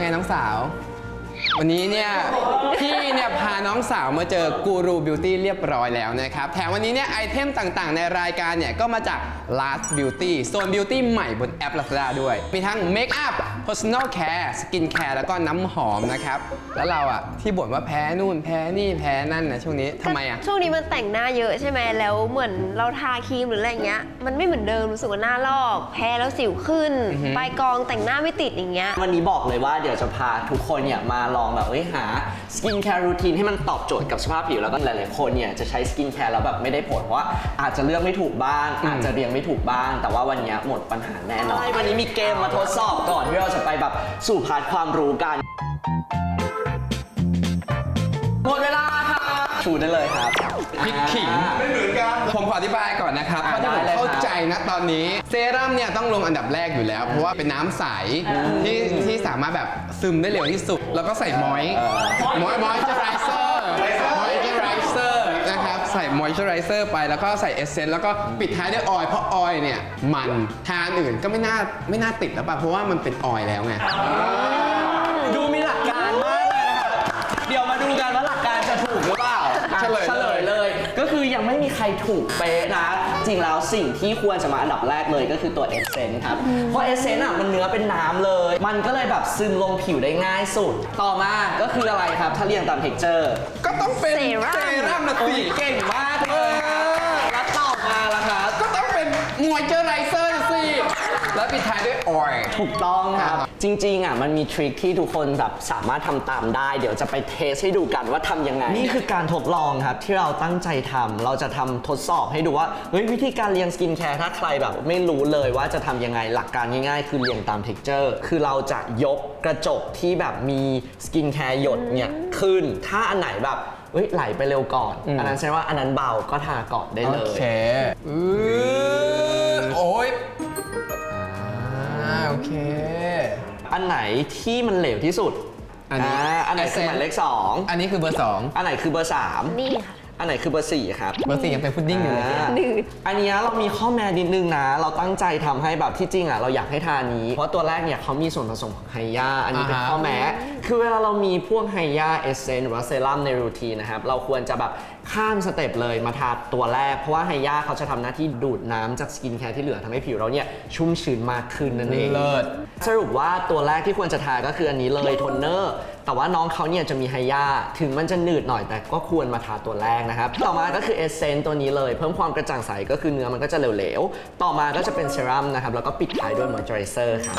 ว่าไงน้องสาว วันนี้เนี่ยพี่เนี่ยพาน้องสาวมาเจอกูรูบิวตี้เรียบร้อยแล้วนะครับ แถมวันนี้เนี่ยไอเทมต่างๆ ในรายการเนี่ยก็มาจาก Last Beauty โซนบิวตี้ใหม่บนแอป Lazada ด้วย มีทั้งเมคอัพ personal care skin care แล้วก็น้ำหอมนะครับ แล้วเราอะที่บ่นว่าแพ้นู่นแพ้นี่แพ้นั่นนะช่วงนี้ทำไมอะช่วงนี้มันแต่งหน้าเยอะใช่ไหมแล้วเหมือนเราทาครีมหรืออะไรเงี้ย มันไม่เหมือนเดิมรู้สึกว่าหน้าลอก แพ้แล้วสิวขึ้น อือฮึปลายกองแต่งหน้าไม่ติดอย่างเงี้ย วันนี้บอกเลยว่าเดี๋ยวจะพาทุกคนเนี่ยมาลองแบบเอ้ยหาสกินแคร์รูทีนให้มันตอบโจทย์กับสภาพผิวแล้วก็หลายๆคนเนี่ยจะใช้สกินแคร์แล้วแบบไม่ได้ผลเพราะว่าอาจจะเลือกไม่ถูกบ้างอืมอาจจะเรียงไม่ถูกบ้าง แต่ว่าวันนี้หมดปัญหาแน่นอนวันนี้มีเกมมาทดสอบก่อนที่เราจะไปแบบสู่พาร์ทความรู้กัน หมดเวลาครับชูได้เลยครับ พริกขิงอ่าผมขออธิบายก่อนนะครับอ่าเพราะที่ผมได้เลยเข้าใจนะตอนนี้ เซรั่มเนี่ยต้องลงอันดับแรกอยู่แล้ว เพราะว่าเป็นน้ำใสที่ที่สามารถแบบซึมได้เร็วที่สุด แล้วก็ใส่มอยส์มอยมอยเจอไรเซอร์มอยเจอไรเซอร์นะครับ ใส่ มอยเจอไรเซอร์ไปแล้วก็ใส่เอสเซนต์แล้วก็ปิดท้ายด้วยออยล์เพราะออยล์เนี่ยมันทานอื่นก็ไม่น่าไม่น่าติดแล้วป่ะเพราะว่ามันเป็นออยล์แล้วไง ยังไม่มีใครถูกเป๊ะนะ จริงแล้วสิ่งที่ควรจะมาอันดับแรกเลยก็คือตัวเอเซนต์ครับ เพราะเอเซนต์อะมันเนื้อเป็นน้ำเลย มันก็เลยแบบซึมลงผิวได้ง่ายสุด ต่อมาก็คืออะไรครับ ถ้าเรียงตามเท็กเจอร์ ก็ต้องเป็นเซรั่ม เซรั่มนะโอ้สิยเก่งมาก ปิดท้ายด้วยออยล์ถูกต้องครับครับ จริงๆอะมันมีทริคที่ทุกคนแบบสามารถทำตามได้ เดี๋ยวจะไปเทสให้ดูกันว่าทำยังไง นี่คือการทดลองครับที่เราตั้งใจทำเราจะทำทดสอบให้ดูว่าเฮ้ยวิธีการเรียงสกินแคร์ถ้าใครแบบไม่รู้เลยว่าจะทำยังไงหลักการง่ายๆ คือเรียงตามเท็กเจอร์คือเราจะยกกระจกที่แบบมีสกินแคร์หยดเนี่ยขึ้น ถ้าอันไหนแบบเฮ้ยไหลไปเร็วก่อนอืมอันนั้นแสดงว่าอันนั้นเบาก็ทาก่อนได้เลย โอเค อือ นไหนที่มันเหลวที่สุดอันนี้าอันไหนคือหมายเลขสองอันนี้คือเบอร์สองอันไหนคือเบอร์สามนี่ค่ะ อันไหนคือเบอร์สี่ครับ เบอร์สี่ยังเป็นพุดดิ้งอยู่เลยอ่าหนืด อันเนี้ยเรามีข้อแม้นิดนึงนะ เราตั้งใจทำให้แบบที่จริงอะเราอยากให้ทานนี้ เพราะตัวแรกเนี่ยเขามีส่วนผสมของไฮยาอันนี้เป็นอ่าฮะ ข้อแม้ คือเวลาเรามีพวกไฮยาเอเซนหรือว่าเซรั่มในรูทีนนะครับ เราควรจะแบบข้ามสเต็ปเลยมาทาตัวแรก เพราะว่าไฮยาเขาจะทำหน้าที่ดูดน้ำจากสกินแคร์ที่เหลือทำให้ผิวเราเนี่ยชุ่มชื้นมากขึ้นนั่นเอง เลิศ สรุปว่าตัวแรกที่ควรจะทาก็คืออันนี้เลยโทนเนอร์ แต่ว่าน้องเขาเนี่ยจะมีไฮยาถึงมันจะหนืดหน่อยแต่ก็ควรมาทาตัวแรกนะครับ ต่อมาก็คือเอเซนต์ตัวนี้เลย เพิ่มความกระจ่างใสก็คือเนื้อมันก็จะเหลวๆ ต่อมาก็จะเป็นเซรั่มนะครับ แล้วก็ปิดท้ายด้วยมอยเจอไรเซอร์ครับ